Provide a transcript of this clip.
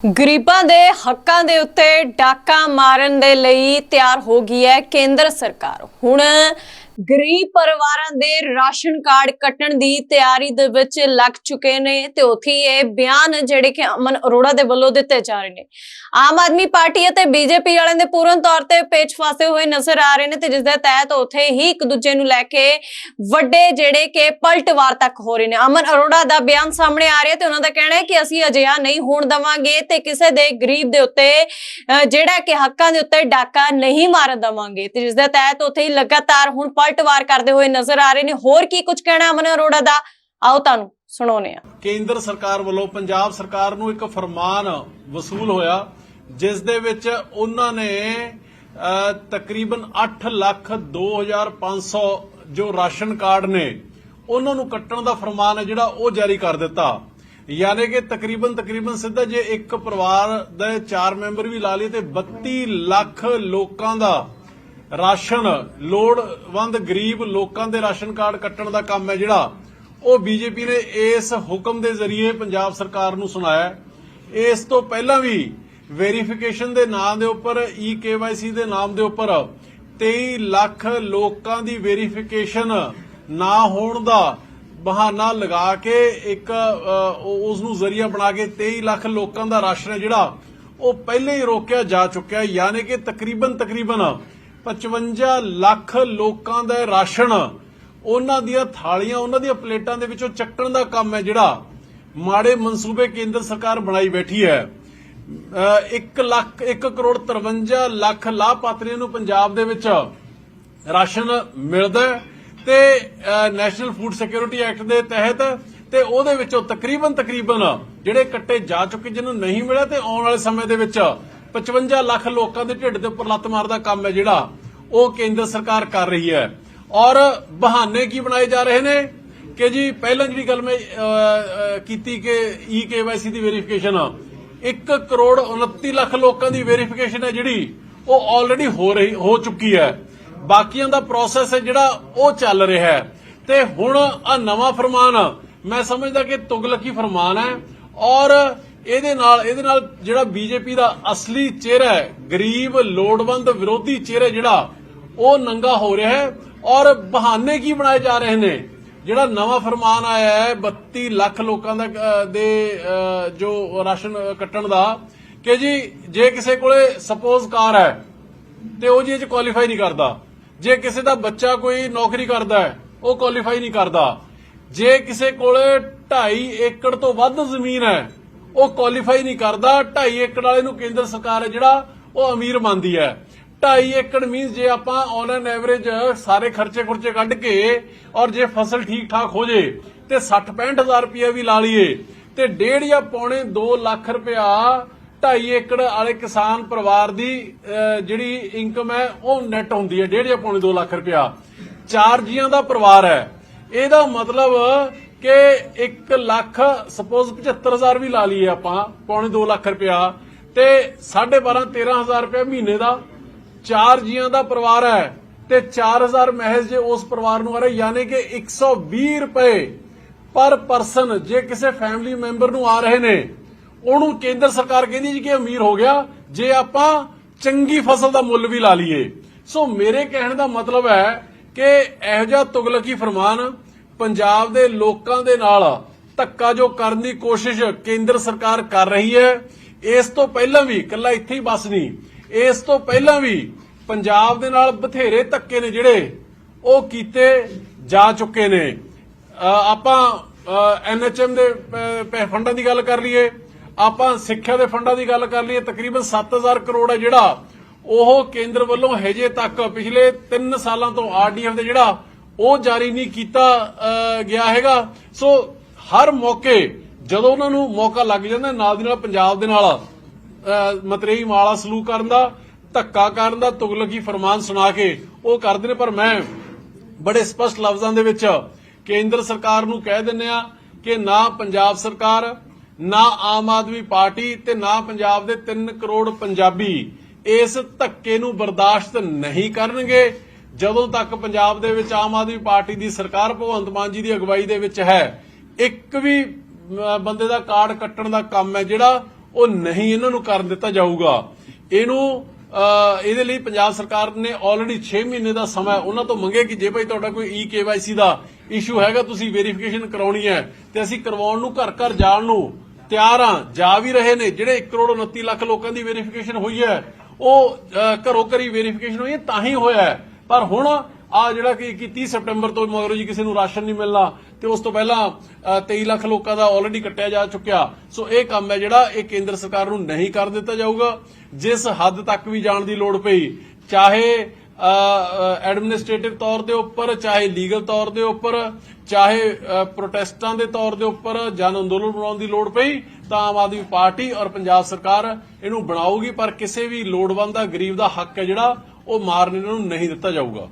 ਗਰੀਬਾਂ ਦੇ ਹੱਕਾਂ ਦੇ ਉੱਤੇ ਡਾਕਾ ਮਾਰਨ ਦੇ ਲਈ ਤਿਆਰ ਹੋ ਗਈ ਹੈ ਕੇਂਦਰ ਸਰਕਾਰ। ਹੁਣ ਗਰੀਬ ਪਰਿਵਾਰਾਂ ਦੇ ਰਾਸ਼ਨ ਕਾਰਡ ਕੱਟਣ ਦੀ ਤਿਆਰੀ ਦੇ ਵਿੱਚ ਲੱਗ ਚੁੱਕੇ ਨੇ ਤੇ ਉੱਥੇ ਇਹ ਬਿਆਨ ਜਿਹੜੇ ਕਿ ਅਮਨ ਅਰੋੜਾ ਦੇ ਵੱਲੋਂ ਦਿੱਤੇ ਜਾ ਰਹੇ ਨੇ। ਆਮ ਆਦਮੀ ਪਾਰਟੀ ਅਤੇ ਬੀਜੇਪੀ ਵਾਲਿਆਂ ਦੇ ਪੂਰਨ ਤੌਰ ਤੇ ਪੇਚ ਫਸੇ ਹੋਏ ਨਜ਼ਰ ਆ ਰਹੇ ਨੇ ਤੇ ਜਿਸ ਦੇ ਤਹਿਤ ਉੱਥੇ ਹੀ ਇੱਕ ਦੂਜੇ ਨੂੰ ਲੈ ਕੇ ਵੱਡੇ ਜਿਹੜੇ ਕਿ ਪਲਟਵਾਰ ਤੱਕ ਹੋ ਰਹੇ ਨੇ। ਅਮਨ ਅਰੋੜਾ ਦਾ ਬਿਆਨ ਸਾਹਮਣੇ ਆ ਰਿਹਾ ਤੇ ਉਹਨਾਂ ਦਾ ਕਹਿਣਾ ਹੈ ਕਿ ਅਸੀਂ ਅਜਿਹਾ ਨਹੀਂ ਹੋਣ ਦਵਾਂਗੇ ਤੇ ਕਿਸੇ ਦੇ ਗਰੀਬ ਦੇ ਉੱਤੇ ਅਹ, ਜਿਹੜਾ ਕਿ ਹੱਕਾਂ ਦੇ ਉੱਤੇ ਡਾਕਾ ਨਹੀਂ ਮਾਰਨ ਦਵਾਂਗੇ ਤੇ ਜਿਸ ਦੇ ਤਹਿਤ ਉੱਥੇ ਹੀ ਲਗਾਤਾਰ ਹੁਣ ਪਲਟਵਾਰ ਕਰਦੇ ਹੋਏ ਨਜ਼ਰ ਆ ਰਹੇ ਨੇ। ਹੋਰ ਕੀ ਕੁਝ ਕਹਿਣਾ ਅਮਨ ਅਰੋੜਾ ਦਾ? ਆਓ ਤੁਹਾਨੂੰ ਸੁਣਾਉਨੇ ਆ ਕੇਂਦਰ ਸਰਕਾਰ ਵੱਲੋਂ ਪੰਜਾਬ ਸਰਕਾਰ ਨੂੰ ਇੱਕ ਫਰਮਾਨ ਵਸੂਲ ਹੋਇਆ, ਜਿਸ ਦੇ ਵਿੱਚ ਉਹਨਾਂ ਨੇ ਤਕਰੀਬਨ 8 ਲੱਖ 2500 ਜੋ ਰਾਸ਼ਨ ਕਾਰਡ ਨੇ, ਉਹਨਾਂ ਨੂੰ ਕੱਟਣ ਦਾ ਫਰਮਾਨ ਹੈ ਜਿਹੜਾ ਉਹ ਜਾਰੀ ਕਰ ਦਿੱਤਾ। ਯਾਨੀ ਕਿ ਤਕਰੀਬਨ ਤਕਰੀਬਨ ਸਿੱਧਾ ਜੇ ਇੱਕ ਪਰਿਵਾਰ ਦੇ ਚਾਰ ਮੈਂਬਰ ਵੀ ਲਾ ਲਈਏ ਤੇ 32 ਲੱਖ ਲੋਕਾਂ ਦਾ ਰਾਸ਼ਨ, ਲੋੜਵੰਦ ਗਰੀਬ ਲੋਕਾਂ ਦੇ ਰਾਸ਼ਨ ਕਾਰਡ ਕੱਟਣ ਦਾ ਕੰਮ ਹੈ ਜਿਹੜਾ। ਉਹ ਬੀਜੇਪੀ ਨੇ ਇਸ ਹੁਕਮ ਦੇ ਜ਼ਰੀਏ ਪੰਜਾਬ ਸਰਕਾਰ ਨੂੰ ਸੁਣਾਇਆ ਇਸ ਤੋਂ ਪਹਿਲਾਂ ਵੀ ਵੈਰੀਫਿਕੇਸ਼ਨ ਦੇ ਨਾਂ ਦੇ ਉੱਪਰ ਈ ਕੇਵਾਈਸੀ ਦੇ ਨਾਮ ਦੇ ਉੱਪਰ 23 ਲੱਖ ਲੋਕਾਂ ਦੀ ਵੈਰੀਫਿਕੇਸ਼ਨ ਨਾ ਹੋਣ ਦਾ ਬਹਾਨਾ ਲਗਾ ਕੇ ਇੱਕ ਉਸ ਨੂੰ ਜ਼ਰੀਆ ਬਣਾ ਕੇ 23 ਲੱਖ ਲੋਕਾਂ ਦਾ ਰਾਸ਼ਨ ਹੈ ਜਿਹੜਾ। ਉਹ ਪਹਿਲੇ ਹੀ ਰੋਕਿਆ ਜਾ ਚੁੱਕਿਆ ਯਾਨੀ ਕਿ ਤਕਰੀਬਨ ਤਕਰੀਬਨ 55 ਲੱਖ ਲੋਕਾਂ ਦਾ ਰਾਸ਼ਨ, ਉਹਨਾਂ ਦੀਆਂ ਥਾਲੀਆਂ, ਉਹਨਾਂ ਦੀਆਂ ਪਲੇਟਾਂ ਦੇ ਵਿੱਚੋਂ ਚੱਕਣ ਦਾ ਕੰਮ ਹੈ ਜਿਹੜਾ ਮਾੜੇ ਮਨਸੂਬੇ ਕੇਂਦਰ ਸਰਕਾਰ ਬਣਾਈ ਬੈਠੀ ਹੈ। 1 ਲੱਖ 1 ਕਰੋੜ 53 ਲੱਖ ਲਾਭਪਾਤਰੀਆਂ ਨੂੰ ਪੰਜਾਬ ਦੇ ਵਿੱਚ ਰਾਸ਼ਨ ਮਿਲਦਾ ਤੇ ਨੈਸ਼ਨਲ ਫੂਡ ਸਿਕਿਉਰਿਟੀ ਐਕਟ ਦੇ ਤਹਿਤ ਤੇ ਉਹਦੇ ਵਿੱਚੋਂ ਤਕਰੀਬਨ ਤਕਰੀਬਨ ਜਿਹੜੇ ਕੱਟੇ ਜਾ ਚੁੱਕੇ ਜਿਹਨੂੰ ਨਹੀਂ ਮਿਲਿਆ ਤੇ ਆਉਣ ਵਾਲੇ ਸਮੇਂ ਦੇ ਵਿੱਚ 55 ਲੱਖ ਲੋਕਾਂ ਦੇ ਢਿੱਡ ਦੇ ਉੱਪਰ ਲੱਤ ਮਾਰਦਾ ਕੰਮ ਹੈ ਜਿਹੜਾ ਉਹ ਕੇਂਦਰ ਸਰਕਾਰ ਕਰ ਰਹੀ ਹੈ। ਔਰ ਬਹਾਨੇ ਕੀ ਬਣਾਏ ਜਾ ਰਹੇ ਨੇ? ਕਿ ਜੀ, ਪਹਿਲਾਂ ਜਿਹੜੀ ਗੱਲ ਮੈਂ ਕੀਤੀ ਕਿ ਈ ਕੇਵਾਈਸੀ ਦੀ ਵੈਰੀਫਿਕੇਸ਼ਨ 1 ਕਰੋੜ 29 ਲੱਖ ਲੋਕਾਂ ਦੀ ਵੈਰੀਫਿਕੇਸ਼ਨ ਹੈ ਜਿਹੜੀ, ਉਹ ਆਲਰੇਡੀ ਹੋ ਰਹੀ, ਹੋ ਚੁੱਕੀ ਹੈ। ਬਾਕੀਆਂ ਦਾ ਪ੍ਰੋਸੈਸ ਹੈ ਜਿਹੜਾ, ਉਹ ਚੱਲ ਰਿਹਾ ਹੈ। ਤੇ ਹੁਣ ਆ ਨਵਾਂ ਫਰਮਾਨ, ਮੈਂ ਸਮਝਦਾ ਕਿ ਤੁਗਲਕੀ ਫਰਮਾਨ ਹੈ। ਔਰ ਇਹਦੇ ਨਾਲ ਇਹਦੇ ਨਾਲ ਜਿਹੜਾ ਬੀਜੇਪੀ ਦਾ ਅਸਲੀ ਚਿਹਰਾ ਹੈ, ਗਰੀਬ, ਲੋੜਵੰਦ ਵਿਰੋਧੀ ਚਿਹਰਾ ਜਿਹੜਾ ਉਹ ਨੰਗਾ ਹੋ ਰਿਹਾ ਹੈ ਔਰ ਬਹਾਨੇ ਕੀ ਬਣਾਏ ਜਾ ਰਹੇ ਨੇ? ਜਿਹੜਾ ਨਵਾਂ ਫਰਮਾਨ ਆਇਆ ਹੈ 32 ਲੱਖ ਲੋਕਾਂ ਦਾ ਦੇ ਜੋ ਰਾਸ਼ਨ ਕੱਟਣ ਦਾ, ਕਿ ਜੀ, ਜੇ ਕਿਸੇ ਕੋਲੇ ਸਪੋਜ਼ ਕਾਰ ਹੈ, ਤੇ ਉਹ ਜੀ ਇਹ ਚ ਕੁਆਲੀਫਾਈ ਨਹੀਂ ਕਰਦਾ। ਜੇ ਕਿਸੇ ਦਾ ਬੱਚਾ ਕੋਈ ਨੌਕਰੀ ਕਰਦਾ ਹੈ, ਉਹ ਕੁਆਲੀਫਾਈ ਨਹੀਂ ਕਰਦਾ। ਜੇ ਕਿਸੇ ਕੋਲੇ 2.5 ਏਕੜ ਤੋਂ ਵੱਧ ਜ਼ਮੀਨ ਹੈ, ਉਹ ਕੁਆਲੀਫਾਈ ਨਹੀਂ ਕਰਦਾ। 2.5 ਏਕੜ ਵਾਲੇ ਨੂੰ ਕੇਂਦਰ ਸਰਕਾਰ ਹੈ ਜਿਹੜਾ, ਉਹ ਅਮੀਰ ਮੰਨਦੀ ਹੈ। 2.5 ਏਕੜ ਮੀਨਸ ਜੇ ਆਪਾਂ ਔਨ ਐਨ ਐਵਰੇਜ ਸਾਰੇ ਖਰਚੇ ਖੁਰਚੇ ਕੱਢ ਕੇ ਔਰ ਜੇ ਫਸਲ ਠੀਕ ਠਾਕ ਹੋ ਜੇ, ਤੇ 60 65000 ਰੁਪਏ ਵੀ ਲਾ ਲਈਏ, ਤੇ ਡੇਢ ਜਾਂ ਪੌਣੇ 2 ਲੱਖ ਰੁਪਇਆ 2.5 ਏਕੜ ਵਾਲੇ ਕਿਸਾਨ ਪਰਿਵਾਰ ਦੀ ਜਿਹੜੀ ਇਨਕਮ ਹੈ, ਉਹ ਨੈਟ ਹੁੰਦੀ ਹੈ, ਡੇਢ ਜਾਂ ਪੌਣੇ 2 ਲੱਖ ਰੁਪਇਆ। ਚਾਰ ਜੀਆਂ ਦਾ ਪਰਿਵਾਰ ਹੈ। ਇਹਦਾ ਮਤਲਬ ਕਿ 1 ਲੱਖ ਸਪੋਜ਼ 75000 ਵੀ ਲਾ ਲਈਏ ਆਪਾਂ, ਪੌਣੇ 2 ਲੱਖ ਰੁਪਇਆ, ਤੇ 12.5 13000 ਰੁਪਇਆ ਮਹੀਨੇ ਦਾ। ਚਾਰ ਜੀਆਂ ਦਾ ਪਰਿਵਾਰ ਹੈ ਤੇ 4000 ਮਹਿਜ਼ ਜੇ ਉਸ ਪਰਿਵਾਰ ਨੂੰ ਆ ਰਿਹਾ, ਯਾਨੀ ਕਿ 120 ਰੁਪਏ ਪਰ ਪਰਸਨ ਜੇ ਕਿਸੇ ਫੈਮਿਲੀ ਮੈਂਬਰ ਨੂੰ ਆ ਰਹੇ ਨੇ, ਉਹਨੂੰ ਕੇਂਦਰ ਸਰਕਾਰ ਕਹਿੰਦੀ ਜੀ ਕਿ ਅਮੀਰ ਹੋ ਗਿਆ, ਜੇ ਆਪਾਂ ਚੰਗੀ ਫਸਲ ਦਾ ਮੁੱਲ ਵੀ ਲਾ ਲਈਏ। ਸੋ ਮੇਰੇ ਕਹਿਣ ਦਾ ਮਤਲਬ ਹੈ ਕਿ ਇਹੋ ਜਿਹਾ ਤੁਗਲਕੀ ਫਰਮਾਨ ਪੰਜਾਬ ਦੇ ਲੋਕਾਂ ਦੇ ਨਾਲ ਧੱਕਾ ਜੋ ਕਰਨ ਦੀ ਕੋਸ਼ਿਸ਼ ਕੇਂਦਰ ਸਰਕਾਰ ਕਰ ਰਹੀ ਹੈ, ਇਸ ਤੋਂ ਪਹਿਲਾਂ ਵੀ, ਇਕੱਲਾ ਇੱਥੇ ਹੀ ਬਸ ਨਹੀਂ ਇਸ ਤੋਂ ਪਹਿਲਾਂ ਵੀ ਪੰਜਾਬ ਦੇ ਨਾਲ ਬਥੇਰੇ ਧੱਕੇ ਨੇ ਜਿਹੜੇ ਉਹ ਕੀਤੇ ਜਾ ਚੁੱਕੇ ਨੇ। ਆਪਾਂ ਐਨਐਚਐਮ ਦੇ ਅ, ਪੈ- ਫੰਡਾਂ ਦੀ ਗੱਲ ਕਰ ਲਈਏ। ਆਪਾਂ ਸਿੱਖਿਆ ਦੇ ਫੰਡਾਂ ਦੀ ਗੱਲ ਕਰ ਲਈਏ ਤਕਰੀਬਨ 7000 ਕਰੋੜ ਹੈ ਜਿਹੜਾ ਉਹ ਕੇਂਦਰ ਵੱਲੋਂ ਹਜੇ ਤੱਕ ਪਿਛਲੇ 3 ਸਾਲਾਂ ਤੋਂ ਆਰਡੀਐਫ ਦੇ ਜਿਹੜਾ ਉਹ ਜਾਰੀ ਨਹੀਂ ਕੀਤਾ ਗਿਆ ਹੈਗਾ। ਸੋ ਹਰ ਮੌਕੇ ਜਦੋਂ ਉਹਨਾਂ ਨੂੰ ਮੌਕਾ ਲੱਗ ਜਾਂਦਾ ਨਾਲ ਦੀ ਨਾਲ ਪੰਜਾਬ ਦੇ ਨਾਲ ਮਤਰੇਈ ਮਾਲਾ ਸਲੂਕ ਕਰਨ ਦਾ, ਧੱਕਾ ਕਰਨ ਦਾ, ਤੁਗਲਕੀ ਫਰਮਾਨ ਸੁਣਾ ਕੇ ਉਹ ਕਰਦੇ ਨੇ, ਪਰ ਮੈਂ ਬੜੇ ਸਪਸ਼ਟ ਲਫ਼ਜ਼ਾਂ ਦੇ ਵਿੱਚ ਕੇਂਦਰ ਸਰਕਾਰ ਨੂੰ ਕਹਿ ਦਿੰਨੇ ਆ ਕਿ ਨਾ ਪੰਜਾਬ ਸਰਕਾਰ, ਨਾ ਆਮ ਆਦਮੀ ਪਾਰਟੀ ਤੇ ਨਾ ਪੰਜਾਬ ਦੇ 3 ਕਰੋੜ ਪੰਜਾਬੀ ਇਸ ਧੱਕੇ ਨੂੰ ਬਰਦਾਸ਼ਤ ਨਹੀਂ ਕਰਨਗੇ, ਜਦੋਂ ਤੱਕ ਪੰਜਾਬ ਦੇ ਵਿੱਚ ਆਮ ਆਦਮੀ ਪਾਰਟੀ ਦੀ ਸਰਕਾਰ ਭਗਵੰਤ ਮਾਨ ਜੀ ਦੀ ਅਗਵਾਈ ਦੇ ਵਿੱਚ ਹੈ। ਇੱਕ ਵੀ ਬੰਦੇ ਦਾ ਕਾਰਡ ਕੱਟਣ ਦਾ ਕੰਮ ਹੈ ਜਿਹੜਾ ਉਹ ਨਹੀਂ ਇਹਨਾਂ ਨੂੰ ਕਰਨ ਦਿੱਤਾ ਜਾਊਗਾ। ਇਹਨੂੰ ਇਹਦੇ ਲਈ ਪੰਜਾਬ ਸਰਕਾਰ ਨੇ ਆਲਰੇਡੀ 6 ਮਹੀਨੇ ਦਾ ਸਮਾਂ ਉਹਨਾਂ ਤੋਂ ਮੰਗਿਆ ਕਿ ਜੇ ਭਾਈ ਤੁਹਾਡਾ ਕੋਈ ਈ ਕੇਵਾਈਸੀ ਦਾ ਇਸ਼ੂ ਹੈਗਾ ਤੁਸੀਂ ਵੈਰੀਫਿਕੇਸ਼ਨ ਕਰਾਉਣੀ ਹੈ ਤੇ ਅਸੀਂ ਕਰਵਾਉਣ ਨੂੰ ਘਰ ਘਰ ਜਾਣ ਨੂੰ ਤਿਆਰ ਆ ਜਾ ਵੀ ਰਹੇ ਨੇ ਜਿਹੜੇ 1 ਕਰੋੜ 29 ਲੱਖ ਲੋਕਾਂ ਦੀ ਵੈਰੀਫਿਕੇਸ਼ਨ ਹੋਈ ਹੈ ਉਹ ਅਹ, ਘਰੋਂ ਘਰੀ ਵੈਰੀਫਿਕੇਸ਼ਨ ਹੋਈ ਹੈ ਤਾਂ ਹੀ ਹੋਇਆ ਪਰ ਹੁਣ ਆ ਜਿਹੜਾ ਕਿ ਕਿ 30 ਤੋਂ ਮਗਰੋਂ ਜੀ ਕਿਸੇ ਨੂੰ ਰਾਸ਼ਨ ਨਹੀਂ ਮਿਲਣਾ ਤੇ ਉਸ ਤੋਂ ਪਹਿਲਾਂ ਅ, 23 ਲੱਖ ਲੋਕਾਂ ਦਾ ਆਲਰੇਡੀ ਕੱਟਿਆ ਜਾ ਚੁੱਕਿਆ। ਸੋ ਇਹ ਕੰਮ ਹੈ ਜਿਹੜਾ ਇਹ ਕੇਂਦਰ ਸਰਕਾਰ ਨੂੰ ਨਹੀਂ ਕਰ ਦਿੱਤਾ ਜਾਊਗਾ। ਜਿਸ ਹੱਦ ਤੱਕ ਵੀ ਜਾਣ ਦੀ ਲੋੜ ਪਈ ਚਾਹੇ ਐਡਮਿਨਿਸਟ੍ਰੇਟਿਵ ਤੌਰ ਦੇ ਉੱਪਰ ਚਾਹੇ ਲੀਗਲ ਤੌਰ ਦੇ ਉੱਪਰ ਚਾਹੇ ਪ੍ਰੋਟੈਸਟਾਂ ਦੇ ਤੌਰ ਦੇ ਉੱਪਰ ਜਨ ਅੰਦੋਲਨ ਬਣਾਉਣ ਦੀ ਲੋੜ ਪਈ ਤਾਂ ਆਮ ਆਦਮੀ ਪਾਰਟੀ ਔਰ ਪੰਜਾਬ ਸਰਕਾਰ ਇਹਨੂੰ ਬਣਾਉਗੀ ਪਰ ਕਿਸੇ ਵੀ ਲੋੜਵੰਦ ਦਾ ਗਰੀਬ ਦਾ ਹੱਕ ਹੈ ਜਿਹੜਾ ਉਹ ਮਾਰਨ ਇਹਨਾਂ ਨੂੰ ਨਹੀਂ ਦਿੱਤਾ ਜਾਊਗਾ।